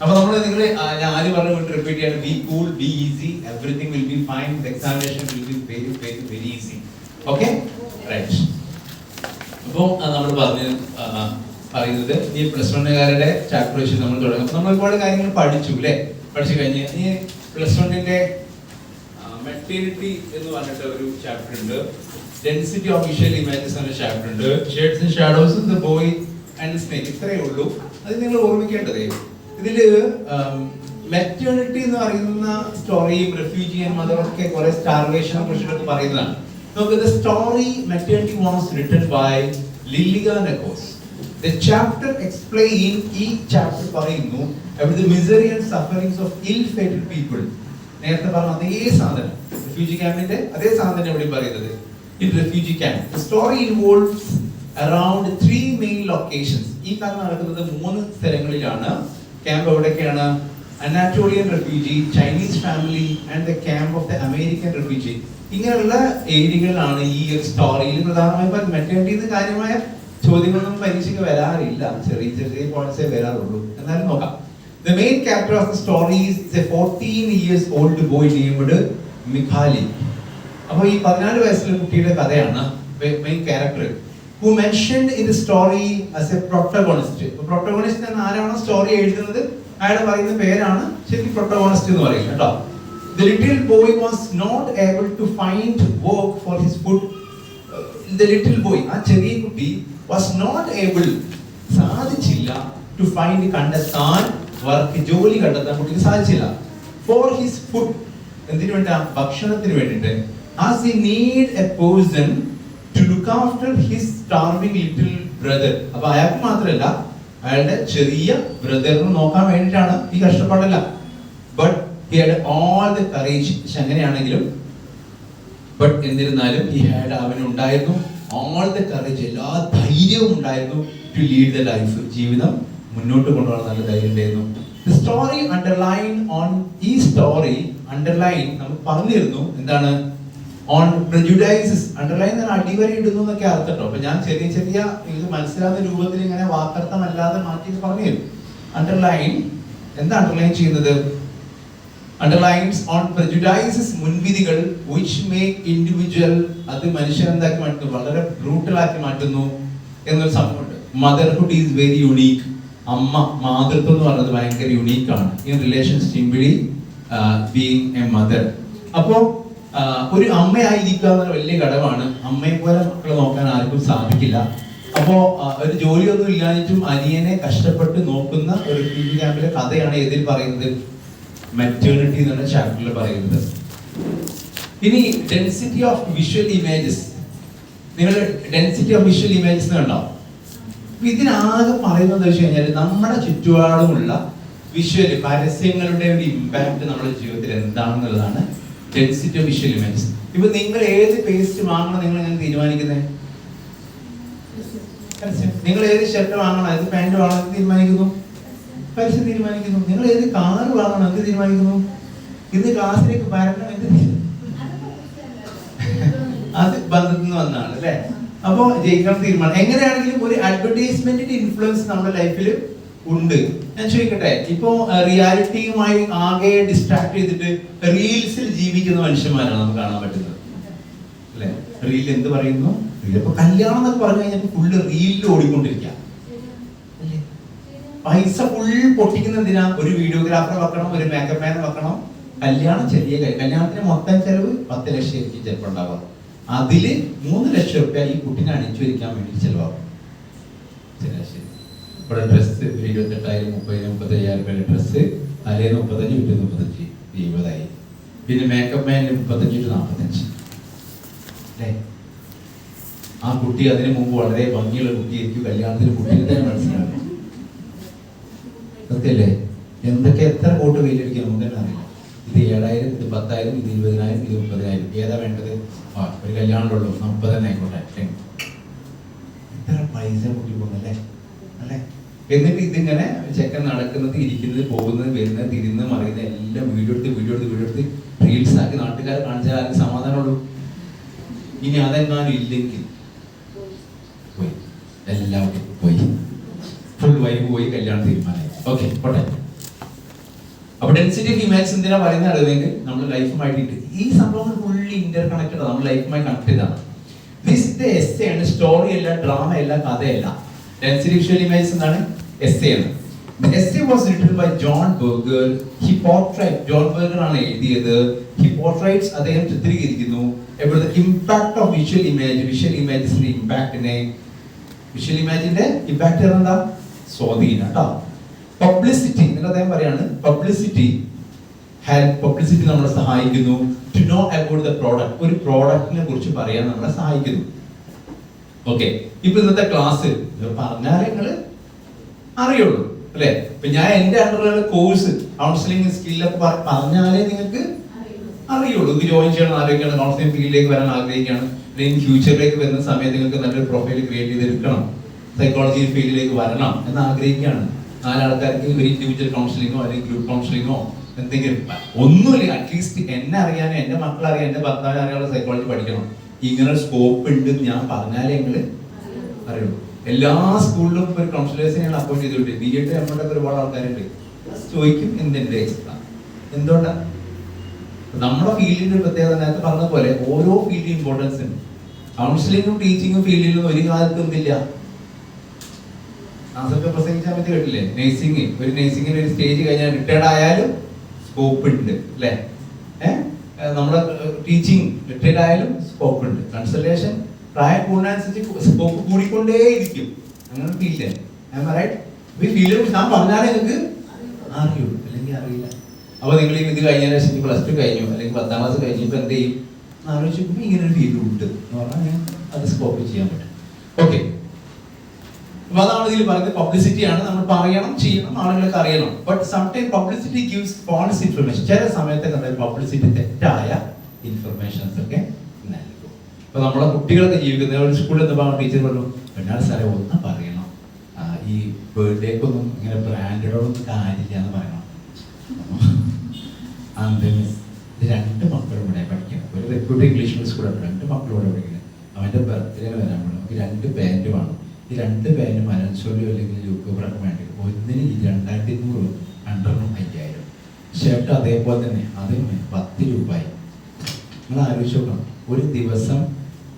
അപ്പൊ നമ്മൾ നിങ്ങൾ ഞാൻ ആദ്യം പറഞ്ഞ വീണ്ടും റിപ്പീറ്റ് ചെയ്യാണ്. Be cool be easy everything will be fine examination will be very very very easy okay right അപ്പോൾ നമ്മൾ പറഞ്ഞു പറയുന്നത് ഈ പ്ലസ് വണ്ണുകാരുടെ ചാപ്റ്റർ വെച്ച് നമ്മൾ തുടങ്ങും. നമ്മൾ ഒരുപാട് കാര്യങ്ങൾ പഠിച്ചു അല്ലേ പഠിച്ചു കഴിഞ്ഞ് ഈ പ്ലസ് വണ്ണിന്റെ മെറ്റീരിറ്റി എന്ന് പറഞ്ഞിട്ട് ഒരു ചാപ്റ്റർ ഉണ്ട്. ഡെൻസിറ്റി ഓഫ് വിഷ്വൽ ഇമേജസ് എന്ന ചാപ്റ്റർ ഉണ്ട്. Shades and shadows the boy and snake ഇത്രയേ ഉള്ളൂ. അത് നിങ്ങൾ ഓർമ്മിക്കേണ്ടതേ. ഇതിൽ മെറ്റേണിറ്റി എന്ന് പറയുന്ന സ്റ്റോറിയും റെഫ്യൂജി ആൻഡ് മദർ ഒക്കെ കുറെ സ്റ്റാർവേഷൻ കുറിച്ചിട്ടൊക്കെ പറയുന്നതാണ്. നമുക്ക് the story maternity was written by Lilika Nakos the chapter explain ഈ ചാപ്റ്റർ പറയുന്നു about the misery and sufferings of ill-fated people. നേരത്തെ പറഞ്ഞ അതേ സാധനം റെഫ്യൂജി ക്യാമ്പിന്റെ അതേ സാധനം ഇവിടെ പറയുന്നത്? In refugee camp story involves around three main locations ഈ കഥ നടക്കുന്നത് മൂന്ന് സ്ഥലങ്ങളിലാണ്. ക്യാമ്പ് എവിടെയൊക്കെയാണ്? Anatolian refugee Chinese family and the camp of the American refugee ഇങ്ങനെയുള്ള ഏരിയകളിലാണ് ഈ ഒരു സ്റ്റോറിയിൽ പ്രധാനമായും മെറ്റേണിറ്റി കാര്യമായ ചോദ്യങ്ങളൊന്നും പരീക്ഷയ്ക്ക് വരാറില്ല. ചെറിയ ചെറിയ പോയിന്റ്സേ വരാറുള്ളൂ. എന്നാലും നോക്കാം. The main character of the story is a 14 years old boy named Mikhali അപ്പോൾ ഈ പതിനാല് വയസ്സിലെ കുട്ടിയുടെ കഥയാണ് main character who mention the story as a protagonist protagonist എന്ന് ആരാണോ സ്റ്റോറി എഴുതുന്നത്? അയാൾ പറയുന്ന പേരാണ് ശരിക്കും പ്രൊട്ടഗോണിസ്റ്റ് എന്ന് പറയുന്നത് കേട്ടോ. The little boy was not able to find work for his food the little boy ആ ചെറിയ കുട്ടി വാസ് നോട്ട് ഏബിൾ സാധിച്ചില്ല ടു ഫൈൻഡ് കണ്ടെത്താൻ വർക്ക് ജോലി കണ്ടെത്താൻ കുട്ടിക്ക് സാധിച്ചില്ല. ഫോർ ഹിസ് ഫുഡ് എന്തിനു വേണ്ട ഭക്ഷണത്തിന് വേണ്ടിയിട്ട്. As he need a person to look after his starving little brother അപ്പൊ അയാൾക്ക് മാത്രമല്ല അയാളുടെ ചെറിയ ബ്രദറിനെ നോക്കാൻ വേണ്ടിയിട്ടാണ് ഈ കഷ്ടപ്പാടല്ല. But he had all the courage അങ്ങനെയാണെങ്കിലും ബട്ട് എന്നിരുന്നാലും ഹി ഹാഡ് അവനുണ്ടായിരുന്നു ഓൾ ദ കറേജ് എല്ലാ ധൈര്യവും ഉണ്ടായിരുന്നു ടു ലീഡ് ദ ലൈഫ് ജീവിതം മുന്നോട്ട് കൊണ്ടുപോകാൻ നല്ല ധൈര്യം ഉണ്ടായിരുന്നു. ദ സ്റ്റോറി അണ്ടർലൈൻ ഓൺ ഈ സ്റ്റോറി അണ്ടർലൈൻ നമ്മൾ പറഞ്ഞിരുന്നു എന്താണ്? ഓൺ പ്രജുഡൈസസ് അണ്ടർലൈൻ അടിവര ഇടുന്നു എന്നൊക്കെ അർത്ഥം അപ്പൊ ഞാൻ ചെറിയ ചെറിയ ഇത് മനസ്സിലാവുന്ന രൂപത്തിൽ ഇങ്ങനെ വാക്കർത്ഥമല്ലാതെ മാറ്റി പറഞ്ഞു തരും അണ്ടർലൈൻ എന്താ അണ്ടർലൈൻ ചെയ്യുന്നത്? അണ്ടർലൈൻസ് ഓൺ പ്രജുഡൈസസ് മുൻവിധികൾ വിച്ച് മേക്ക് ഇൻഡിവിജ്വൽ അത് മനുഷ്യൻ എന്താക്കി മാറ്റുന്നു? വളരെ ബ്രൂട്ടലാക്കി മാറ്റുന്നു എന്നൊരു സംഭവമുണ്ട്. മദർഹുഡ് ഈസ് വെരി യുണീക്ക് അമ്മ മാതൃത്വം എന്ന് പറയുന്നത് ഭയങ്കര യുണീക്കാണ് in relation simply being a mother അപ്പോ ആ, ഒരു അമ്മയായിരിക്കുക എന്ന വലിയ ഘടകമാണ്. അമ്മയെ പോലെ മക്കളെ നോക്കാൻ ആർക്കും സാധിക്കില്ല. അപ്പോ ഒരു ജോലിയൊന്നും ഇല്ലാഞ്ഞിട്ടും അനിയനെ കഷ്ടപ്പെട്ട് നോക്കുന്ന ഒരു refugee ക്യാമ്പിലെ കഥയാണ് എതിൽ പറയുന്നത്. മെറ്റേണിറ്റി എന്നുള്ള ചാപ്റ്ററിൽ പറയുന്നത്. ഇനി ഡെൻസിറ്റി ഓഫ് വിഷ്വൽ ഇമേജസ് നിങ്ങൾ ഡെൻസിറ്റി ഓഫ് വിഷ്വൽ ഇമേജസ് കണ്ടോ? ഇതിനാകെ പറയുന്നത് വെച്ച് കഴിഞ്ഞാൽ നമ്മുടെ ചുറ്റുപാടുമുള്ള വിഷ്വൽ പരസ്യങ്ങളുടെ ഒരു ഇമ്പാക്ട് നമ്മുടെ ജീവിതത്തിൽ എന്താണെന്നുള്ളതാണ് ഡെൻസിറ്റി വിഷ്വൽ ഇമേജസ് ഇപ്പൊ നിങ്ങൾ ഏത് പേസ്റ്റ് വാങ്ങണം നിങ്ങൾ എങ്ങനെ തീരുമാനിക്കുന്നത് നിങ്ങൾ ഏത് ഷർട്ട് വാങ്ങണം ഏത് പാന്റ് വാങ്ങണം എന്ന് തീരുമാനിക്കുന്നു? പരസ്യം തീരുമാനിക്കുന്നു. നിങ്ങൾ ഏത് കാർ വാങ്ങണം എന്ത് തീരുമാനിക്കുന്നു? ഇന്ന് ക്ലാസ്സിലേക്ക് വരണം എന്ത് അത് ബന്ധത്തിൽ നിന്ന് വന്നതാണ് അല്ലേ? അപ്പോ ജയിക്കണം തീരുമാനം. എങ്ങനെയാണെങ്കിലും ഒരു അഡ്വർടൈസ്മെന്റിന്റെ ഇൻഫ്ലുവൻസ് നമ്മുടെ ലൈഫിൽ ഉണ്ട്. ഞാൻ ചോദിക്കട്ടെ ഇപ്പോ റിയാലിറ്റിയുമായി ആകെ ഡിസ്ട്രാക്ട് ചെയ്തിട്ട് റീൽസിൽ ജീവിക്കുന്ന മനുഷ്യന്മാരാണ് നമുക്ക് കാണാൻ പറ്റുന്നത്. അല്ലെ? റീൽ എന്ത് പറയുന്നു? ഇപ്പൊ കല്യാണം എന്നൊക്കെ പറഞ്ഞു കഴിഞ്ഞാൽ ഫുള്ള് റീലിൽ ഓടിക്കൊണ്ടിരിക്കുക അല്ലേ? പൈസ ഫുൾ പൊട്ടിക്കുന്ന എന്തിനാ? ഒരു വീഡിയോഗ്രാഫറെ വെക്കണം ഒരു മേക്കപ്പ് മാൻ വെക്കണം. കല്യാണം ചെറിയ കല്യാണത്തിന് മൊത്തം ചെലവ് പത്ത് ലക്ഷം ആയിരിക്കും ചിലപ്പോൾ ഉണ്ടാവുക. അതിൽ മൂന്ന് ലക്ഷം റുപ്യ ഈ കുട്ടിനെ അണിച്ചു വരിക്കാൻ വേണ്ടി ചെലവാകും. ശരി ഇവിടെ ഡ്രസ്സ് ഒരു ഇരുപത്തെട്ടായിരം മുപ്പതിനും മുപ്പത്തയ്യായിരം രൂപയുടെ ഡ്രസ്സ് തലേന്ന് മുപ്പത്തഞ്ച് വിട്ട് മുപ്പത്തഞ്ച് ഇരുപതായി. പിന്നെ മേക്കപ്പ് മാനിന് മുപ്പത്തഞ്ച് ടു നാൽപ്പത്തഞ്ച് അല്ലേ? ആ കുട്ടി അതിനു മുമ്പ് വളരെ ഭംഗിയുള്ള കുട്ടിയായിരിക്കും. കല്യാണത്തിന് കുട്ടിയെ തന്നെ മനസ്സിലാക്കും. സത്യല്ലേ? എന്തൊക്കെ എത്ര കോട്ട് വെയിലടിക്കാൻ നമുക്ക് തന്നെ അറിയില്ല. ഇത് ഏഴായിരം ഇത് പത്തായിരം ഇത് ഇരുപതിനായിരം ഇത് മുപ്പതിനായിരം. ഏതാ വേണ്ടത്? ആ ഒരു കല്യാണമുള്ളൂ. മുപ്പത് തന്നെ ആയിക്കോട്ടെ. എത്ര പൈസ കൂട്ടി പോകുന്നല്ലേ എന്നിട്ട് ഇതിങ്ങനെ ചെക്കൻ നടക്കുന്നത് ഇരിക്കുന്നത് പോകുന്നത് വരുന്നത് തിരുന്ന് മറിയുന്നത് എല്ലാം വീഡിയോ എടുത്ത് വീഡിയോ എടുത്ത് വീഡിയോ എടുത്ത് റീൽസ് ആക്കി നാട്ടുകാരെ കാണിച്ചാൽ അതിന് സമാധാനമുള്ളൂ. ഇനി അതെങ്ങാനും ഇല്ലെങ്കിൽ പോയി. എല്ലാം പോയി. ഫുൾ വൈബ് പോയി കല്യാണം തീരുമാനമായി. ഓക്കെ പോട്ടെ. അപ്പൊ ഡെൻസിറ്റി ഓഫ് ഇമേജ് എന്തിനാ പറയുന്നത് അറിയുന്നെങ്കിൽ നമ്മൾ ലൈഫുമായിട്ട് ഈ സംഭവങ്ങൾ ഫുള്ളി ഇന്റർ കണക്റ്റഡ് നമ്മൾ ലൈഫുമായി കണക്ട് ചെയ്താണ് ദിസ് എസ് ആണ്. സ്റ്റോറി അല്ല ഡ്രാമ അല്ല കഥയല്ല. ഡെൻസിറ്റി വിഷ്വൽ ഇമേജസ് എന്നാണ് എസ് എ എന്ന് essay was written by John Berger he portrait John Berger ആണ് എഴുതിയത്. ഹി പോർട്രൈറ്റ്സ് അദ്ദേഹം ചിത്രീകരിക്കുന്നു. എവിടുത്തെ impact of visual image visual ഇമേജസിന്റെ ഇമ്പാക്ടിനെ വിഷ്വൽ ഇമേജിന്റെ ഇമ്പാക്ട് എന്താ? സ്വാധീനം കേട്ടോ. പബ്ലിസിറ്റി എന്നിട്ട് അദ്ദേഹം പറയാണ് പബ്ലിസിറ്റി പബ്ലിസിറ്റി നമ്മളെ സഹായിക്കുന്നു. To know about the product ഒരു പ്രോഡക്റ്റിനെ കുറിച്ച് പറയാൻ നമ്മളെ സഹായിക്കുന്നു. ഓക്കെ ഇപ്പൊ ഇന്നത്തെ ക്ലാസ് പറഞ്ഞാലേ നിങ്ങൾ അറിയുള്ളൂ അല്ലെ? ഇപ്പൊ ഞാൻ എന്റെ അണ്ടറിലുള്ള കോഴ്സ് കൗൺസിലിംഗ് സ്കില്ലൊക്കെ പറഞ്ഞാലേ നിങ്ങൾക്ക് അറിയുള്ളൂ. ഇത് ജോയിൻ ചെയ്യണം ആലോചിക്കണം കൗൺസിലിംഗ് ഫീൽഡിലേക്ക് വരാൻ ആഗ്രഹിക്കുകയാണ് അല്ലെങ്കിൽ ഫ്യൂച്ചറിലേക്ക് വരുന്ന സമയത്ത് നിങ്ങൾക്ക് നല്ലൊരു പ്രൊഫൈൽ ക്രിയേറ്റ് ചെയ്തെടുക്കണം. സൈക്കോളജി ഫീൽഡിലേക്ക് വരണം എന്ന് ആഗ്രഹിക്കുകയാണ്. നാലാൾക്കാർക്ക് ഒരു ഇൻഡിവിജ്വൽ കൗൺസിലിങ്ങോ അല്ലെങ്കിൽ ഗ്രൂപ്പ് കൗൺസിലിങ്ങോ എന്തെങ്കിലും ഒന്നുമില്ല. അറ്റ്ലീസ്റ്റ് എന്നെ അറിയാനോ എന്റെ മക്കളെ അറിയാൻ എന്റെ ഭർത്താവിനെ അറിയാനുള്ള സൈക്കോളജി പഠിക്കണം. ഇങ്ങനെ സ്കോപ്പ് ഉണ്ട് ഞാൻ പറഞ്ഞാലേ നിങ്ങൾ അറിയുള്ളൂ എല്ലാ സ്കൂളിലും ഒരു കൗൺസിലേഴ്സിനെ അപ്പോയിന്റ് ചെയ്തിട്ടുണ്ട്. ബി എഡ് എം എഡ് ഒരുപാട് ആൾക്കാരുണ്ട്. ചോദിക്കും എന്തിന്റെ എന്തുകൊണ്ടാണ് നമ്മുടെ ഫീൽഡിന്റെ പ്രത്യേകത നേരത്തെ പറഞ്ഞ പോലെ ഓരോ ഫീൽഡ് ഇമ്പോർട്ടൻസ് ഉണ്ട്. കൗൺസിലിംഗും ടീച്ചിങ്ങും ഫീൽഡിലും ഒരു കാലത്ത് എന്തില്ല? നാസൊക്കെ പ്രസംഗിച്ചാൽ പറ്റി കേട്ടില്ലേ? നേഴ്സിംഗ് ഒരു നേഴ്സിംഗിന് ഒരു സ്റ്റേജ് കഴിഞ്ഞാൽ റിട്ടയർഡ് ആയാലും സ്കോപ്പ് ഉണ്ട് അല്ലേ? ഏഹ് നമ്മുടെ ടീച്ചിങ് ലിറ്ററേറ്റ് ആയാലും സ്കോപ്പ് ഉണ്ട്. കൺസൾട്ടേഷൻ പ്രായം കൂടുന്നതനുസരിച്ച് സ്കോപ്പ് കൂടിക്കൊണ്ടേയിരിക്കും. അങ്ങനെ ഫീൽ ഫീൽഡിൽ ഞാൻ പറഞ്ഞാലേ നിങ്ങൾക്ക് അറിയുള്ളൂ അല്ലെങ്കിൽ അറിയില്ല. അപ്പോൾ നിങ്ങൾ ഇത് കഴിഞ്ഞ ശേഷം പ്ലസ് ടു കഴിഞ്ഞു. അല്ലെങ്കിൽ പത്താം ക്ലാസ് കഴിഞ്ഞു. ഇപ്പോൾ എന്ത് ചെയ്യും? ആലോചിക്കുമ്പോൾ ഇങ്ങനെ ഒരു ഫീൽഡ് ഉണ്ട്. എന്ന് പറഞ്ഞാൽ ഞാൻ അത് സ്കോപ്പ് ചെയ്യാൻ പറ്റും. ഓക്കെ അപ്പൊ അതാണ് ഇതിൽ പറയുന്നത് പബ്ലിസിറ്റി ആണ്. നമ്മൾ പറയണം ചെയ്യണം ആളുകൾക്ക് അറിയണം. But sometime publicity gives false information ചില സമയത്തൊക്കെ പബ്ലിസിറ്റി തെറ്റായ ഇൻഫർമേഷൻസ് ഒക്കെ നൽകും. ഇപ്പൊ നമ്മളെ കുട്ടികളൊക്കെ ജീവിക്കുന്ന ഒരു സ്കൂളിൽ എന്താ ടീച്ചർ പറഞ്ഞു പെണ്ണാൾ സാറേ ഒന്ന് പറയണം. ഈ ബർത്ത്ഡേക്കൊന്നും ഇങ്ങനെ ബ്രാൻഡഡൊന്നും കാര്യമില്ല എന്ന് പറയണം. രണ്ട് മക്കളും ഇവിടെ പഠിക്കണം ഒരു റെപ്യൂട്ട് ഇംഗ്ലീഷ് സ്കൂളാണ് രണ്ട് മക്കളും ഇവിടെ പഠിക്കുന്നത് അവന്റെ ബർത്ത്ഡേ വരാൻ വേണം നമുക്ക് രണ്ട് പാന്റ് വേണം. ഈ രണ്ട് പാന്റും മലൻസോളിയോ അല്ലെങ്കിൽ യൂക്യൂബറൊക്കെ വേണ്ടി ഒന്നിന് ഈ രണ്ടായിരത്തി അഞ്ഞൂറ് രണ്ടെണ്ണം അയ്യായിരം. ഷർട്ട് അതേപോലെ തന്നെ അതിന് പത്ത് രൂപയായി നിങ്ങൾ ആലോചിച്ച് നോക്കണം. ഒരു ദിവസം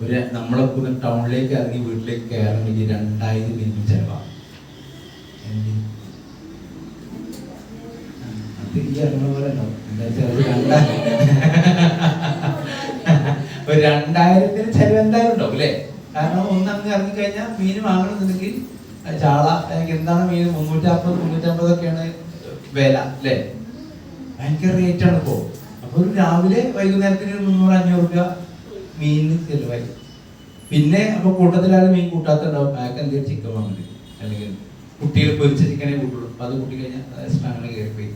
ഒരു നമ്മളൊക്കെ ഒന്ന് ടൗണിലേക്ക് ഇറങ്ങി വീട്ടിലേക്ക് കയറണമെങ്കിൽ രണ്ടായിരം മിനിറ്റ് ചെലവാണ്? അത് ഒരു രണ്ടായിരത്തിന് ചെലവ് എന്തായാലും ഉണ്ടാവും അല്ലേ? കാരണം ഒന്നങ്ങ് ഇറങ്ങി കഴിഞ്ഞാൽ മീൻ വാങ്ങണമെന്നുണ്ടെങ്കിൽ ചാള എന്താണ് മീൻ? മുന്നൂറ്റമ്പത് മുന്നൂറ്റമ്പതൊക്കെയാണ് വില അല്ലേ? ഭയങ്കര റേറ്റ് ആണ് ഇപ്പോ. ഒരു രാവിലെ വൈകുന്നേരത്തിന് മുന്നൂറ് അഞ്ഞൂറ് രൂപ മീനിന് ചെലവായി. പിന്നെ അപ്പൊ കൂട്ടത്തിലാണ് മീൻ കൂട്ടാത്തുണ്ടാവും അയാൾക്ക് എന്തെങ്കിലും ചിക്കൻ വാങ്ങി അല്ലെങ്കിൽ കുട്ടികൾ പൊരിച്ച ചിക്കനെ കൂട്ടുള്ളൂ. അപ്പൊ അത് കൂട്ടി കഴിഞ്ഞാൽ അങ്ങനെ കയറിപ്പോയി.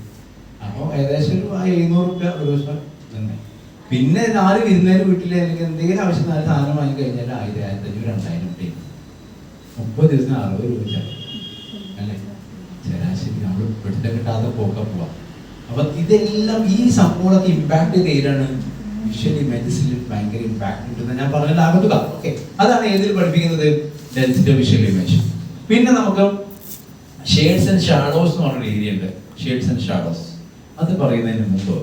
അപ്പോൾ ഏകദേശം ഒരു എഴുന്നൂറ് രൂപ ഒരു ദിവസം തന്നെ. പിന്നെ നാല് വിരുന്നേര് വീട്ടിൽ അല്ലെങ്കിൽ എന്തെങ്കിലും ആവശ്യം നാല് സാധനം വാങ്ങി കഴിഞ്ഞാൽ ആയിരം ആയിരത്തി അഞ്ഞൂറ് രണ്ടായിരം രൂപ. മുപ്പത് ദിവസം അറുപത് രൂപ. അല്ലേ? ശരാശരി നമ്മൾ പിടുത്തം കിട്ടാതെ പോക്കാൻ പോവാം. അപ്പൊ ഇതെല്ലാം ഈ സംഭവങ്ങളൊക്കെ ഇമ്പാക്ട് ചെയ്താണ്. വിഷ്വലി മെഡിസിനിൽ ഭയങ്കര ഇമ്പാക്ട് ഉണ്ടെന്ന് ഞാൻ പറഞ്ഞത്. ആകുക ഓക്കെ അതാണ് ഏതിൽ പഠിപ്പിക്കുന്നത്? ഡെൻസിറ്റി വിഷ്വൽ ഇമേജ് പിന്നെ നമുക്ക് ഷെയ്ഡ്സ് ആൻഡ് ഷാഡോസ് എന്ന് പറഞ്ഞൊരു ഏരിയ ഉണ്ട്. ഷെയ്ഡ്സ് ആൻഡ് ഷാഡോസ് അത് പറയുന്നതിന് മുമ്പ്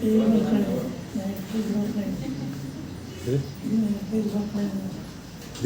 え？